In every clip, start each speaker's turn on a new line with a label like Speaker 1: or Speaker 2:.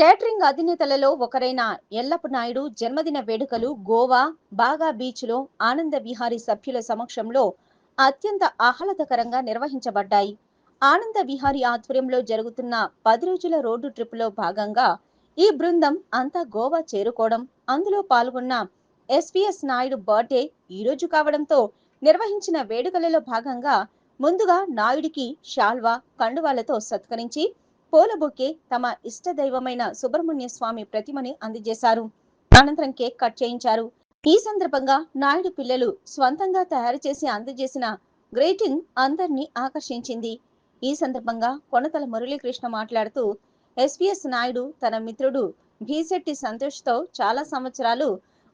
Speaker 1: Catering అధినేతలలో ఒకరైన ఎల్లప్ప నాయుడు జన్మదిన వేడుకలు గోవా బాగా బీచ్లో ఆనంద విహారీ సభ్యుల సమక్షంలో అత్యంత ఆహ్లాదకరంగా నిర్వహించబడ్డాయి. ఆనంద విహారీ ఆధ్వర్యంలో జరుగుతున్న పది రోజుల రోడ్డు ట్రిప్లో భాగంగా ఈ బృందం అంతా గోవా చేరుకోవడం. అందులో పాల్గొన్న ఎస్పీఎస్ నాయుడు బర్త్డే ఈ రోజు కావడంతో నిర్వహించిన వేడుకలలో భాగంగా ముందుగా నాయుడికి షాల్వా కండువాలతో సత్కరించి పూలబొకే తమ ఇష్ట దైవమైన సుబ్రహ్మణ్య స్వామి ప్రతిమని అందజేశారు. అనంతరం కేక్ కట్ చేయించారు. ఈ సందర్భంగా నాయుడు పిల్లలు స్వంతంగా తయారు చేసి అందజేసిన గ్రేటింగ్ అందరినీ ఆకర్షించింది. ఈ సందర్భంగా కొనతల మురళీకృష్ణ మాట్లాడుతూ ఎస్పీఎస్ నాయుడు తన మిత్రుడు భీశెట్టి సంతోష్తో చాలా సంవత్సరాలు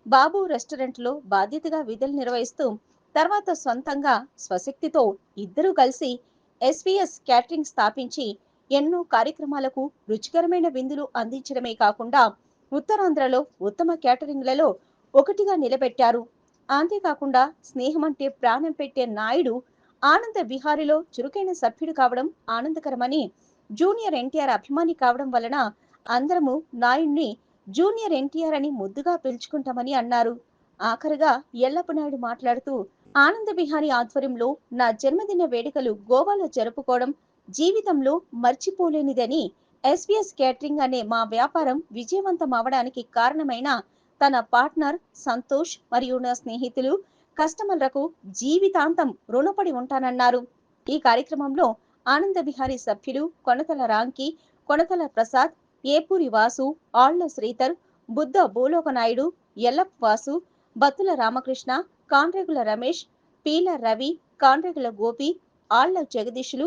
Speaker 1: బాబు రెస్టారెంట్లో బాధ్యతగా విధులు నిర్వహిస్తూ తర్వాత సొంతంగా స్వశక్తితో ఇద్దరూ కలిసి ఎస్పీఎస్ క్యాటరింగ్ స్థాపించి ఎన్నో కార్యక్రమాలకు రుచికరమైన విందులు అందించడమే కాకుండా ఉత్తరాంధ్రలో ఉత్తమ క్యాటరింగ్లలో ఒకటిగా నిలబెట్టారు. అంతేకాకుండా స్నేహం అంటే ప్రాణం పెట్టే నాయుడు ఆనంద విహారిలో చురుకైన సభ్యుడు కావడం ఆనందకరమని జూనియర్ ఎన్టీఆర్ అభిమాని కావడం వలన అందరము నాయుడిని జూనియర్ ఎన్టీఆర్ అని ముద్దుగా పిలుచుకుంటామని అన్నారు. ఆఖరుగా ఎల్లప్ప నాయుడు మాట్లాడుతూ ఆనంద విహారీ ఆధ్వర్యంలో నా జన్మదిన వేడుకలు గోవాలో జరుపుకోవడం జీవితంలో మర్చిపోలేనిదని ఎస్బీఎస్ కేటరింగ్ అనే మా వ్యాపారం విజయవంతం అవడానికి కారణమైన తన పార్ట్నర్ సంతోష్ మరియు నా స్నేహితులు కస్టమర్లకు జీవితాంతం రుణపడి ఉంటానన్నారు. ఈ కార్యక్రమంలో ఆనంద విహారీ సభ్యులు కొనతల రాంకి కొనతల ప్రసాద్ ఏపూరి వాసు ఆళ్ళ శ్రీధర్ బుద్ధ భూలోక నాయుడు ఎల్లప్ వాసు బత్తుల రామకృష్ణ కాండ్రేగుల రమేష్ పీల రవి కాండ్రేగుల గోపి ఆళ్ళ జగదీశులు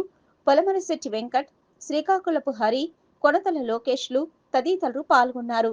Speaker 1: పొలమరిశెట్టి వెంకట్ శ్రీకాకుళపు హరి కొనతల లోకేష్లు తదితరులు పాల్గొన్నారు.